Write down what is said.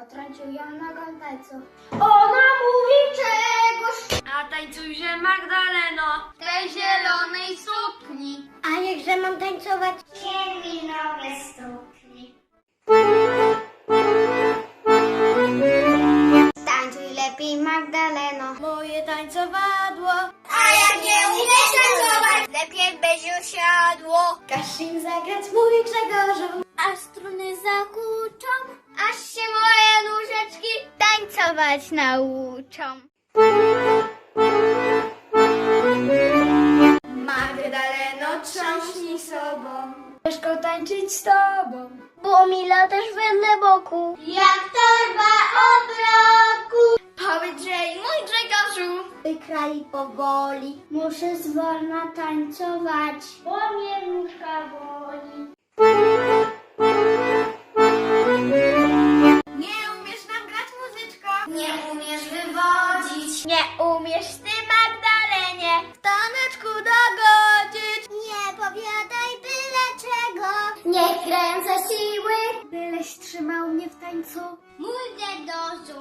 Potrącił ją nogą tańcu. Ona mówi czegoś. A tańcujże Magdaleno w tej zielonej sukni. A niechże mam tańcować? Cieminowe sukni. Tańcuj lepiej Magdaleno. Moje tańcowadło. A jak nie umiesz tańcować, lepiej będzie usiadło. Każ im zagrać mówi Grzegorzu. A struny zakłuczą tańcować nauczą. Magdaleno, trząśnij sobą. Ciężko tańczyć z tobą. Bo mi latasz wedle boku, jak torba obroku. Powiedz, że i mój Grzegorzu. Wykrai powoli, muszę zwolna tańcować, Nie umiesz wywodzić, nie umiesz ty Magdalenie, W taneczku dogodzić. nie powiadaj byle czego. Nie za siły, byleś trzymał mnie w tańcu. Mój do